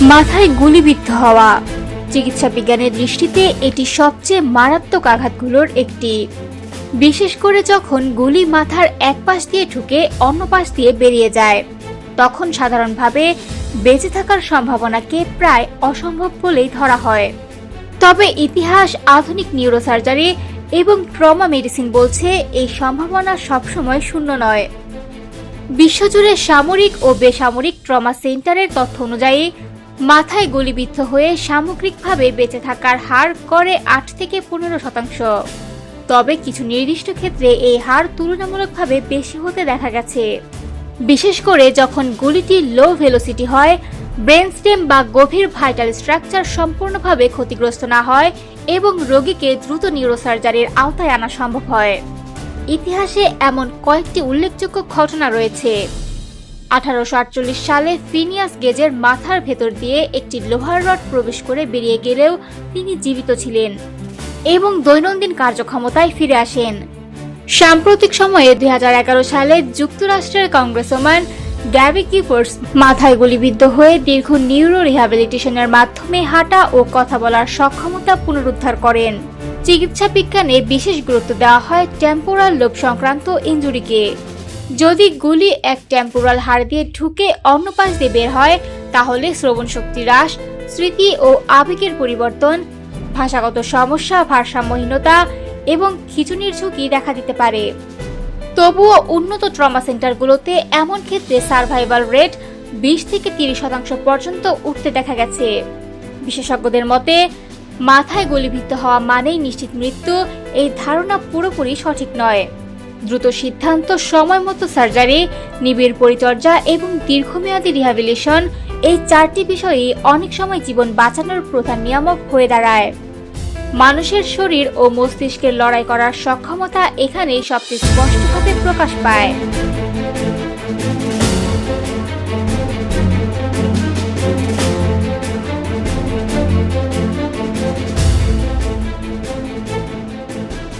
মাথায় গুলিবিদ্ধ হওয়া। চিকিৎসা বিজ্ঞানের দৃষ্টিতে এটি সবচেয়ে মারাত্মক আঘাতগুলোর একটি। বিশেষ করে যখন গুলি মাথার এক পাশ দিয়ে ঢুকে অন্য পাশ দিয়ে বেরিয়ে যায়, তখন সাধারণভাবে বেঁচে থাকার সম্ভাবনাকে প্রায় অসম্ভব বলেই ধরা হয়। তবে ইতিহাস, আধুনিক নিউরোসার্জারি এবং ট্রমা মেডিসিন বলছে এই সম্ভাবনা সবসময় শূন্য নয়। বিশ্বজুড়ে সামরিক ও বেসামরিক ট্রমা সেন্টারের তথ্য অনুযায়ী মাথায় গুলিবিদ্ধ হয়ে সামগ্রিকভাবে বেঁচে থাকার হার গড়ে আট থেকে পনেরো শতাংশ। তবে কিছু নির্দিষ্ট ক্ষেত্রে এই হার তুলনামূলকভাবে বেশি হতে দেখা গেছে। বিশেষ করে যখন গুলিটি লো ভেলোসিটি হয় ব্রেন স্টেম বা গভীর ভাইটাল স্ট্রাকচার সম্পূর্ণভাবে ক্ষতিগ্রস্ত না হয় এবং রোগীকে দ্রুত নিউরোসার্জারির আওতায় আনা সম্ভব হয়। ইতিহাসে এমন কয়েকটি উল্লেখযোগ্য ঘটনা রয়েছে। আঠারোশো আটচল্লিশ সালে ফিনিয়াস গেজের মাথার ভেতর দিয়ে একটি লোহার রড প্রবেশ করে বেরিয়ে গেলেও তিনি জীবিত ছিলেন এবং দৈনন্দিন কার্যক্ষমতায় ফিরে আসেন। সাম্প্রতিক সময়ে দুই হাজার এগারো সালে যুক্তরাষ্ট্রের কংগ্রেসম্যান গ্যাবি কিফোর্স মাথায় গুলিবিদ্ধ হয়ে দীর্ঘ নিউরো রিহ্যাবিলিটেশনের মাধ্যমে হাঁটা ও কথা বলার সক্ষমতা পুনরুদ্ধার করেন। চিকিৎসা বিজ্ঞানে বিশেষ গুরুত্ব দেওয়া হয় টেম্পোরাল লোভ সংক্রান্ত ইনজুরিকে। যদি গুলি এক টেম্পোরাল হার দিয়ে ঢুকে অন্য পাশ দিয়ে বের হয়, তাহলে শ্রবণ শক্তি হ্রাস, স্মৃতি ও আবেগের পরিবর্তন, ভাষাগত সমস্যা, ভারসাম্যহীনতা এবং খিচুনির ঝুঁকি দেখা দিতে পারে। তবুও উন্নত ট্রমা সেন্টারগুলোতে এমন ক্ষেত্রে সার্ভাইভাল রেট বিশ থেকে তিরিশ শতাংশ পর্যন্ত উঠতে দেখা গেছে। বিশেষজ্ঞদের মতে, মাথায় গুলিবিদ্ধ হওয়া মানেই নিশ্চিত মৃত্যু, এই ধারণা পুরোপুরি সঠিক নয়। দ্রুত সিদ্ধান্ত, সময় মতো সার্জারি, নিবিড় পরিচর্যা এবং দীর্ঘমেয়াদী রিহ্যাবিলিশন এই চারটি বিষয়ই অনেক সময় জীবন বাঁচানোর প্রধান নিয়ামক হয়ে দাঁড়ায়। মানুষের শরীর ও মস্তিষ্কের লড়াই করার সক্ষমতা এখানেই সবচেয়ে স্পষ্টভাবে প্রকাশ পায়।